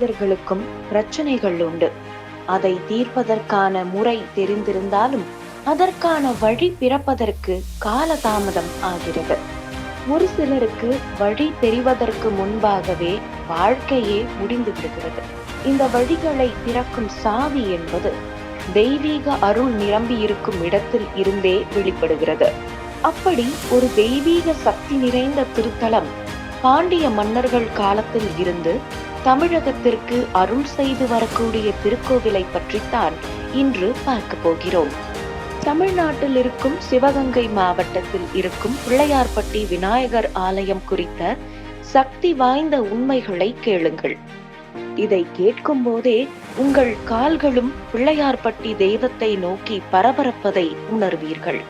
மனிதர்களுக்கும் பிரச்சனைகள் உண்டு. அதை தீர்ப்பதற்கான முறை தெரிந்திருந்தாலும் அதற்கான வழி பிறப்பதற்கு காலதாமதம் ஆகிறது. ஒரு சிலருக்கு வழி தெரிவதற்கு முன்பாகவே வாழ்க்கையே முடிந்து விடுகிறது. இந்த வழிகளை திறக்கும் சாவி என்பது தெய்வீக அருள் நிரம்பி இருக்கும் இடத்தில் இருந்தே வெளிப்படுகிறது. அப்படி ஒரு தெய்வீக சக்தி நிறைந்த திருத்தலம் பாண்டிய மன்னர்கள் காலத்தில் இருந்து தமிழகத்திற்கு அருள் செய்து வரக்கூடிய திருக்கோவிலை பற்றித்தான் இன்று பார்க்க போகிறோம். தமிழ்நாட்டில் இருக்கும் சிவகங்கை மாவட்டத்தில் இருக்கும் பிள்ளையார்பட்டி விநாயகர் ஆலயம் குறித்த சக்தி வாய்ந்த உண்மைகளை கேளுங்கள். இதை கேட்கும் போதே உங்கள் கால்களும் பிள்ளையார்பட்டி தெய்வத்தை நோக்கி பரபரப்பதை உணர்வீர்கள்.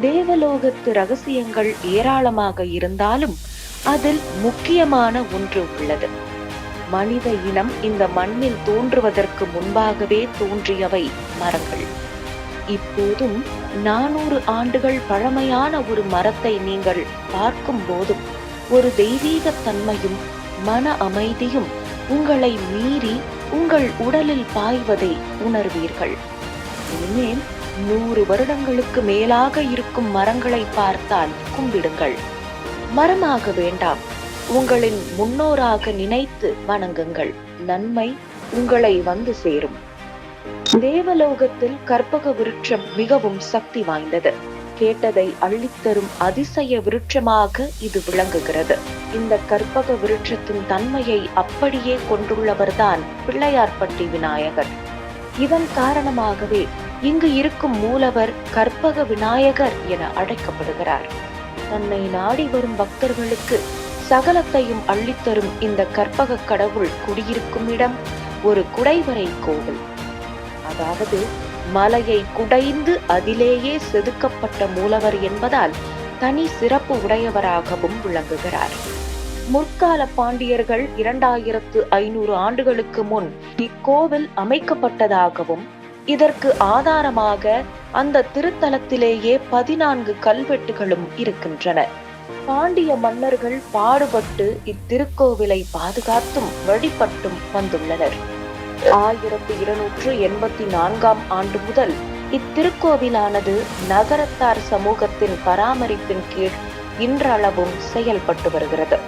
தேவலோகத்து ரகசியங்கள் ஏராளமாக இருந்தாலும் அதில் முக்கியமான ஒன்று உள்ளது. மனித இனம் இந்த மண்ணில் தோன்றுவதற்கு முன்பாகவே தோன்றியவை மரங்கள். இப்போதும் நானூறு ஆண்டுகள் பழமையான ஒரு மரத்தை நீங்கள் பார்க்கும் போதும் ஒரு தெய்வீக தன்மையும் மன அமைதியும் உங்களை மீறி உங்கள் உடலில் பாய்வதை உணர்வீர்கள். இனிமேல் நூறு வருடங்களுக்கு மேலாக இருக்கும் மரங்களை பார்த்தால் கும்பிடுங்கள். மரமாக வேண்டாம். உங்களின் முன்னோராக நினைத்து வணங்குங்கள். நன்மை உங்களை வந்து சேரும். தேவலோகத்தில் கற்பக விருட்சம் மிகவும் சக்தி வாய்ந்தது. கேட்டதை அள்ளித்தரும் அதிசய விருட்சமாக இது விளங்குகிறது. இந்த கற்பக விருட்சத்தின் தன்மையை அப்படியே கொண்டுள்ளவர்தான் பிள்ளையார்பட்டி விநாயகர். இதன் காரணமாகவே இங்கு இருக்கும் மூலவர் கற்பக விநாயகர் என அழைக்கப்படுகிறார். தன்னை நாடி வரும் பக்தர்களுக்கு சகலத்தையும் அள்ளித்தரும் இந்த கற்பக கடவுள் குடியிருக்கும் இடம் ஒரு குடைவரை கோவில். அதாவது மலையை குடைந்து அதிலேயே செதுக்கப்பட்ட மூலவர் என்பதால் தனி சிறப்பு உடையவராகவும் விளங்குகிறார். முற்கால பாண்டியர்கள் இரண்டாயிரத்து ஐநூறு ஆண்டுகளுக்கு முன் இக்கோவில் அமைக்கப்பட்டதாகவும் இதற்கு ஆதாரமாக அந்த திருத்தலத்திலேயே பதினான்கு கல்வெட்டுகளும் இருக்கின்றன. பாண்டிய மன்னர்கள் பாடுபட்டு இத்திருக்கோவிலை பாதுகாத்தும் வழிபட்டும் வந்துள்ளனர். ஆயிரத்தி இருநூற்று எண்பத்தி நான்காம் ஆண்டு முதல் இத்திருக்கோவிலானது நகரத்தார் சமூகத்தின் பராமரிப்பின் கீழ் இன்றளவும் செயல்பட்டு வருகிறது.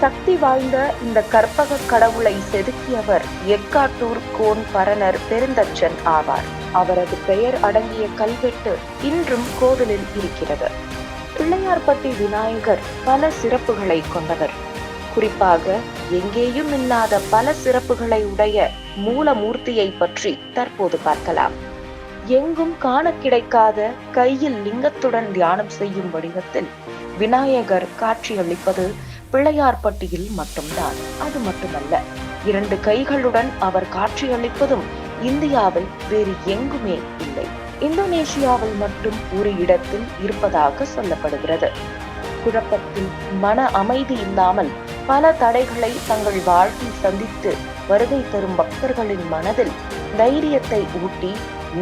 சக்தி வாய்ந்த இந்த கற்பக கடவுளை செதுக்கியவர் எக்காட்டூர் கோன் பரணர் பெருந்தச்சன் ஆவார். அவரது பெயர் அடங்கிய கல்வெட்டு இன்றும் கோவிலில் இருக்கிறது. பிள்ளையார்பட்டி விநாயகர் பல சிறப்புகளை கொண்டவர். குறிப்பாக எங்கேயும் இல்லாத பல சிறப்புகளை உடைய மூலமூர்த்தியை பற்றி தற்போது பார்க்கலாம். எங்கும் காண கிடைக்காத கையில் லிங்கத்துடன் தியானம் செய்யும் வடிவத்தில் விநாயகர் காட்சியளிப்பது பிள்ளையார்பட்டியில் மட்டும்தான். அது மட்டுமல்ல இரண்டு கைகளுடன் அவர் காட்சியளிப்பதும் இந்தியாவில் வேறு எங்குமே இல்லை. இந்தோனேஷியாவில் மட்டும் ஒரு இடத்தில் இருப்பதாக சொல்லப்படுகிறது. குழப்பத்தில் மன அமைதி இல்லாமல் பல தடைகளை தங்கள் வாழ்வில் சந்தித்து வருகை தரும் பக்தர்களின் மனதில் தைரியத்தை ஊட்டி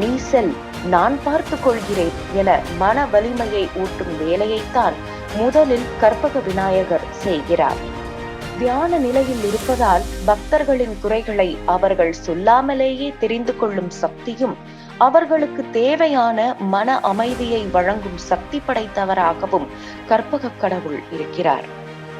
நீ செல் நான் பார்த்து கொள்கிறேன் என மன வலிமையை ஊட்டும் வேலையைத்தான் முதலில் கற்பக விநாயகர் செய்கிறார். தியான நிலையில் இருப்பதால் பக்தர்களின் குறைகளை அவர்கள் சொல்லாமலேயே தெரிந்து கொள்ளும் சக்தியும் அவர்களுக்கு தேவையான மன அமைதியை வழங்கும் சக்தி படைத்தவராகவும் கற்பக கடவுள் இருக்கிறார்.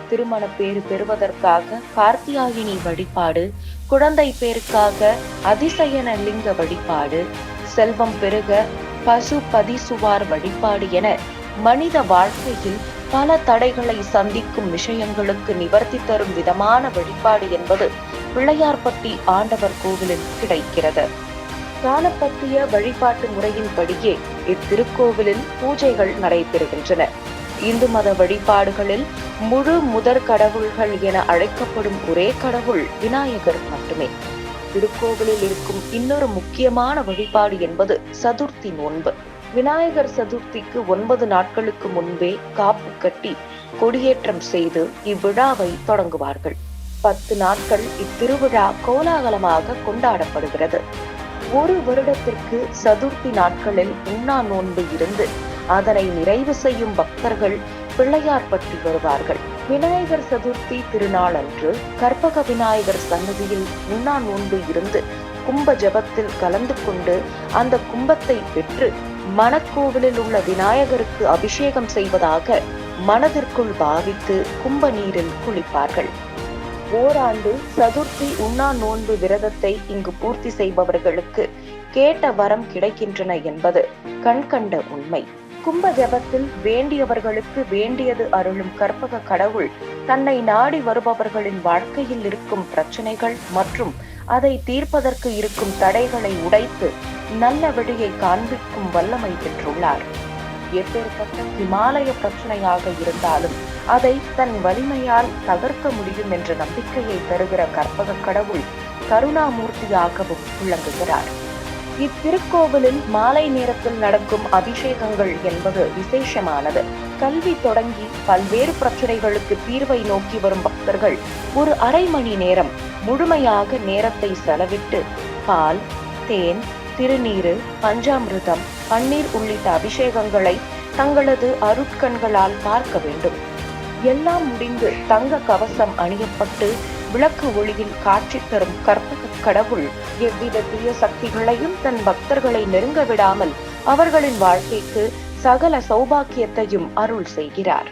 திருமண பேறு பெறுவதற்காக கார்த்தியாயினி வழிபாடு குழந்தை பேருக்காக அதிசயன லிங்க வழிபாடு செல்வம் பெருக பசு பதிசுவார் வழிபாடு என மனித வாழ்க்கையில் பல தடைகளை சந்திக்கும் விஷயங்களுக்கு நிவர்த்தி தரும் விதமான வழிபாடு என்பது பிள்ளையார்பட்டி ஆண்டவர் கோவிலில் கிடைக்கிறது. காலப்பத்திய வழிபாட்டு முறையின்படியே இத்திருக்கோவிலில் பூஜைகள் நடைபெறுகின்றன. இந்து மத வழிபாடுகளில் முழு முதற் கடவுள்கள் என அழைக்கப்படும் ஒரே கடவுள் விநாயகர் மட்டுமே. திருக்கோவிலில் இருக்கும் இன்னொரு முக்கியமான வழிபாடு என்பது சதுர்த்தி நோன்பு. விநாயகர் சதுர்த்திக்கு ஒன்பது நாட்களுக்கு முன்பே காப்பு கட்டி கொடியேற்றம் செய்து இவ்விழாவை தொடங்குவார்கள். பத்து நாட்கள் இத்திருவிழா கோலாகலமாக கொண்டாடப்படுகிறது. ஒரு வருடத்திற்கு சதுர்த்தி நாட்களில் உண்ணா நோன்பு இருந்து அதனை நிறைவு செய்யும் பக்தர்கள் பிள்ளையார்பட்டி வருவார்கள். விநாயகர் சதுர்த்தி திருநாள் அன்று கற்பக விநாயகர் சன்னதியில் உண்ணா நோன்பு இருந்து கும்ப ஜபத்தில் கலந்து கொண்டு அந்த கும்பத்தை பெற்று மணக்கோவிலில் உள்ள விநாயகருக்கு அபிஷேகம் செய்வதாக மனதிற்குள் பாவித்து கும்ப நீரில் குளிப்பார்கள். ஓராண்டு சதுர்த்தி உண்ணா நோன்பு விரதத்தை இங்கு பூர்த்தி செய்பவர்களுக்கு கேட்ட வரம் கிடைக்கின்றன என்பது கண்கண்ட உண்மை. கும்ப ஜபத்தில் வேண்டியவர்களுக்கு வேண்டியது அருளும் கற்பக கடவுள் தன்னை நாடி வருபவர்களின் வாழ்க்கையில் இருக்கும் பிரச்சனைகள் மற்றும் அதை தீர்ப்பதற்கு இருக்கும் தடைகளை உடைத்து நல்ல வழியை காண்பிக்கும் வல்லமை பெற்றுள்ளார். எப்பேற்பட்ட இமாலய பிரச்சனையாக இருந்தாலும் அதை தன் வலிமையால் தகர்க்க முடியும் என்ற நம்பிக்கையை தருகிற கற்பக கடவுள் கருணாமூர்த்தியாகவும் விளங்குகிறார். இத்திருக்கோவிலில் மாலை நேரத்தில் நடக்கும் அபிஷேகங்கள் என்பது விசேஷமானது. கல்வி தொடங்கி பல்வேறு பிரச்சனைகளுக்கு தீர்வை நோக்கி வரும் பக்தர்கள் ஒரு அரை மணி நேரம் முழுமையாக நேரத்தை செலவிட்டு பால் தேன் திருநீரு பஞ்சாமிர்தம் பன்னீர் உள்ளிட்ட அபிஷேகங்களை தங்களது அருட்கண்களால் பார்க்க வேண்டும். எல்லாம் முடிந்து தங்க கவசம் அணியப்பட்டு விளக்கு ஒளியில் காட்சி தரும் கற்பக கடவுள் எவ்வித தீய சக்திகளையும் தன் பக்தர்களை நெருங்க விடாமல் அவர்களின் வாழ்க்கைக்கு சகல சௌபாக்கியத்தையும் அருள் செய்கிறார்.